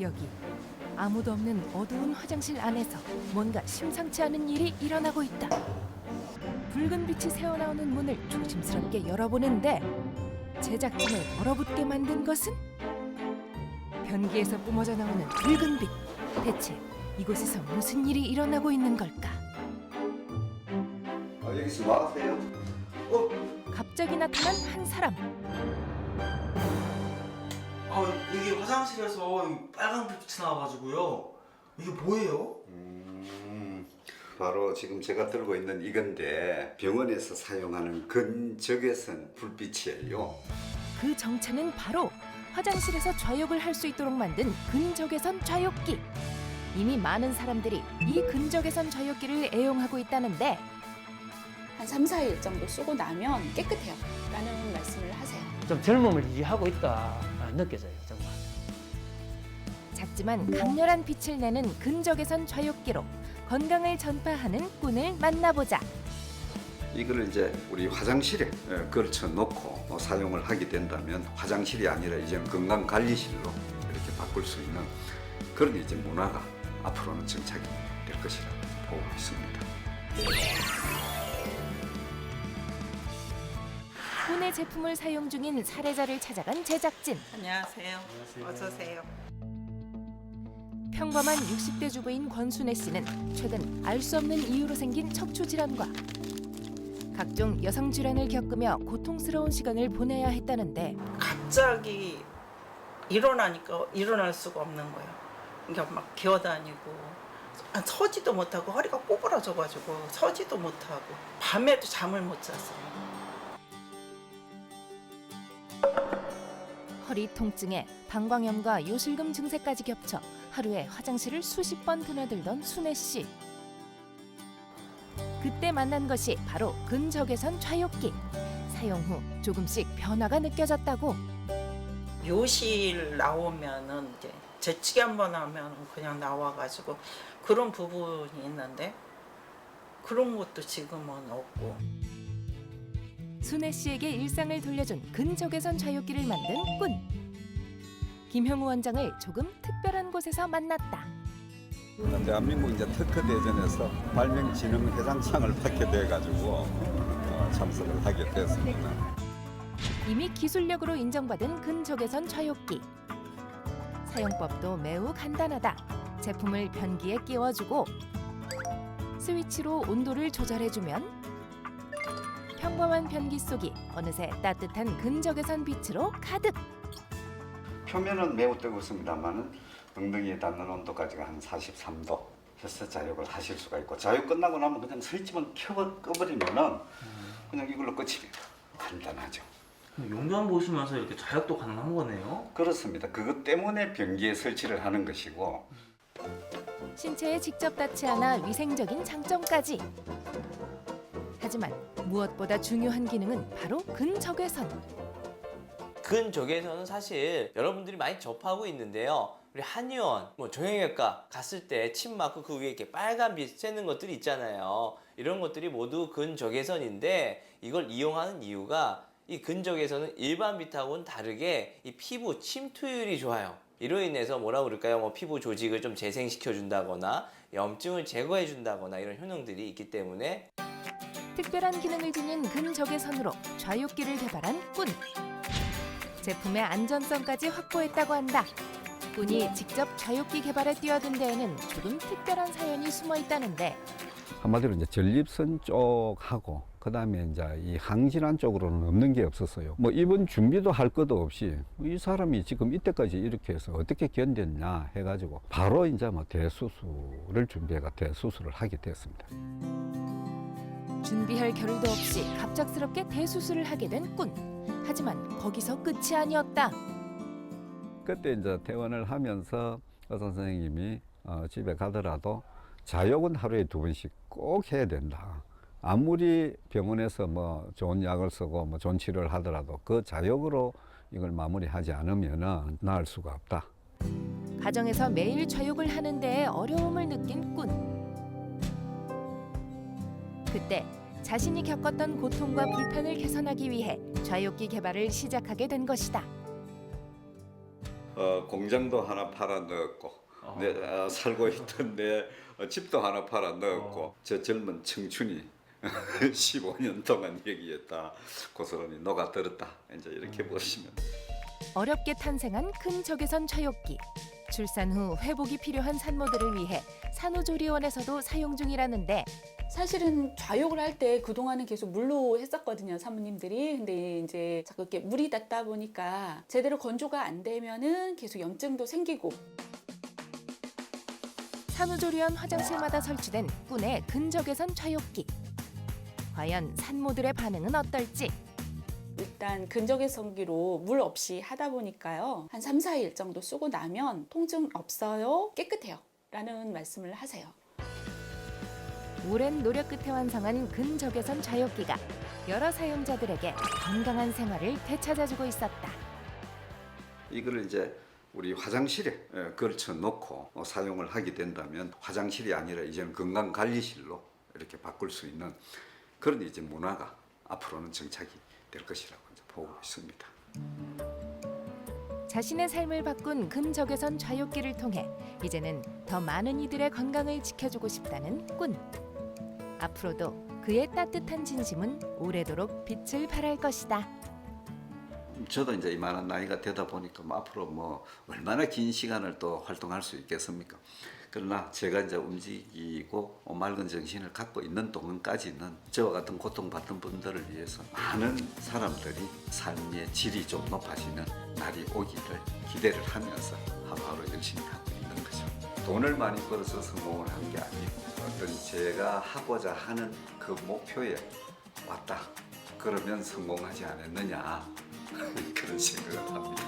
여기 아무도 없는 어두운 화장실 안에서 뭔가 심상치 않은 일이 일어나고 있다. 붉은 빛이 새어나오는 문을 조심스럽게 열어보는데 제작진을 얼어붙게 만든 것은 변기에서 뿜어져 나오는 붉은 빛. 대체 이곳에서 무슨 일이 일어나고 있는 걸까? 아, 여기서 뭐 하세요? 어? 갑자기 나타난 한 사람. 아 여기 화장실에서 이 빨간 빛이 나와가지고요. 이게 뭐예요? 음, 바로 지금 제가 들고 있는 이건데 병원에서 사용하는 근적외선 불빛이에요. 그 정체는 바로 화장실에서 좌욕을 할 수 있도록 만든 근적외선 좌욕기. 이미 많은 사람들이 이 근적외선 좌욕기를 애용하고 있다는데 한 3, 4일 정도 쓰고 나면 깨끗해요. 라는 말씀을 하세요. 좀 젊음을 유지하고 있다 아, 느껴져요 정말. 작지만 강렬한 빛을 내는 근적외선 좌욕기로 건강을 전파하는 꾼을 만나보자. 이거를 이제 우리 화장실에 예, 걸쳐 놓고 뭐 사용을 하게 된다면 화장실이 아니라 이제 건강 관리실로 이렇게 바꿀 수 있는 그런 이제 문화가 앞으로는 정착이 될 것이라고 보고 있습니다. 꾼의 제품을 사용 중인 사례자를 찾아간 제작진. 안녕하세요. 어서 오세요. 평범한 60대 주부인 권순애 씨는 최근 알 수 없는 이유로 생긴 척추 질환과 각종 여성 질환을 겪으며 고통스러운 시간을 보내야 했다는데 갑자기 일어나니까 일어날 수가 없는 거예요. 그러니까 막 기어다니고 아, 서지도 못하고 허리가 꼬부라져가지고 서지도 못하고 밤에도 잠을 못 잤어요. 허리 통증에 방광염과 요실금 증세까지 겹쳐 하루에 화장실을 수십 번 드나들던 순애 씨. 그때 만난 것이 바로 근적외선 좌욕기. 사용 후 조금씩 변화가 느껴졌다고. 요실 나오면은 이제 재치기 한번 하면 그냥 나와가지고 그런 부분이 있는데 그런 것도 지금은 없고 순애 씨에게 일상을 돌려준 근적외선 좌욕기를 만든 꾼. 김형우 원장을 조금 특별한 곳에서 만났다. 대한민국 이제 특허 대전에서 발명진흥 회장상을 받게 돼가지고 어, 참석을 하게 됐습니다. 이미 기술력으로 인정받은 근적외선 좌욕기. 사용법도 매우 간단하다. 제품을 변기에 끼워주고 스위치로 온도를 조절해주면 평범한 변기 속이 어느새 따뜻한 근적외선 빛으로 가득. 표면은 매우 뜨겁습니다만은 엉덩이에 닿는 온도까지가 한 43도 해서 자욕을 하실 수가 있고 자욕 끝나고 나면 그냥 스위치만 켜 꺼버리면은 그냥 이걸로 끝입니다. 간단하죠. 용량 보시면서 이렇게 자역도 가능한 거네요. 그렇습니다. 그것 때문에 변기에 설치를 하는 것이고 신체에 직접 닿지 않아 위생적인 장점까지. 하지만 무엇보다 중요한 기능은 바로 근적외선. 근적외선은 사실 여러분들이 많이 접하고 있는데요. 우리 한의원, 뭐 정형외과 갔을 때 침 맞고 그 위에 이렇게 빨간 빛 쬐는 것들이 있잖아요. 이런 것들이 모두 근적외선인데 이걸 이용하는 이유가 이 근적외선은 일반 빛하고는 다르게 이 피부 침투율이 좋아요. 이로 인해서 뭐라 그럴까요? 뭐 피부 조직을 좀 재생시켜 준다거나 염증을 제거해 준다거나 이런 효능들이 있기 때문에 특별한 기능을 지닌 근적외선으로 좌욕기를 개발한 꾼. 제품의 안전성까지 확보했다고 한다. 꾼이 직접 좌욕기 개발에 뛰어든 데에는 조금 특별한 사연이 숨어 있다는데 한마디로 이제 전립선 쪽하고 그다음에 이제 이 항질환 쪽으로는 없는 게 없었어요. 뭐 입원 준비도 할 것도 없이 이 사람이 지금 이때까지 이렇게 해서 어떻게 견뎠냐 해가지고 바로 이제 뭐 대수술을 준비해가 대수술을 하게 됐습니다. 준비할 겨를도 없이 갑작스럽게 대수술을 하게 된 꾼. 하지만 거기서 끝이 아니었다. 그때 이제 퇴원을 하면서 의사 선생님이 어, 집에 가더라도 자욕은 하루에 두 번씩 꼭 해야 된다. 아무리 병원에서 뭐 좋은 약을 쓰고 뭐 좋은 치료를 하더라도 그 자욕으로 이걸 마무리하지 않으면은 나을 수가 없다. 가정에서 매일 좌욕을 하는 데에 어려움을 느낀 꾼. 그때 자신이 겪었던 고통과 불편을 개선하기 위해 좌욕기 개발을 시작하게 된 것이다. 어, 공장도 하나 팔아 넣었고 내 어, 살고 있던 내 어, 집도 하나 팔아 넣었고 저 젊은 청춘이 15년 동안 여기에다 고스란히 녹아들었다. 이제 이렇게 보시면. 어렵게 탄생한 큰 적외선 좌욕기. 출산 후 회복이 필요한 산모들을 위해 산후조리원에서도 사용 중이라는데 사실은 좌욕을 할 때 그동안은 계속 물로 했었거든요, 사모님들이. 근데 이제 자꾸 이렇게 물이 닿다 보니까 제대로 건조가 안 되면은 계속 염증도 생기고 산후조리원 화장실마다 설치된 꾼의 근적외선 좌욕기. 과연 산모들의 반응은 어떨지 일단 근적의 성기로 물 없이 하다 보니까요. 한 3, 4일 정도 쓰고 나면 통증 없어요. 깨끗해요. 라는 말씀을 하세요. 오랜 노력 끝에 완성한 근적외선 좌욕기가 여러 사용자들에게 건강한 생활을 되찾아주고 있었다. 이거를 이제 우리 화장실에 예, 걸쳐 놓고 어, 사용을 하게 된다면 화장실이 아니라 이제는 건강관리실로 이렇게 바꿀 수 있는 그런 이제 문화가 앞으로는 정착이 될 것이라고 이제 보고 있습니다. 자신의 삶을 바꾼 근적외선 좌욕기를 통해 이제는 더 많은 이들의 건강을 지켜주고 싶다는 꾼. 앞으로도 그의 따뜻한 진심은 오래도록 빛을 발할 것이다. 저도 이제 이만한 나이가 되다 보니까 뭐 앞으로 뭐 얼마나 긴 시간을 또 활동할 수 있겠습니까? 그러나 제가 이제 움직이고 맑은 정신을 갖고 있는 동안까지는 저와 같은 고통받는 분들을 위해서 많은 사람들이 삶의 질이 좀 높아지는 날이 오기를 기대를 하면서 하루하루 열심히 하고 하는 거죠. 돈을 많이 벌어서 성공을 한 게 아니고 어떤 제가 하고자 하는 그 목표에 왔다. 그러면 성공하지 않았느냐 그런 생각을 합니다.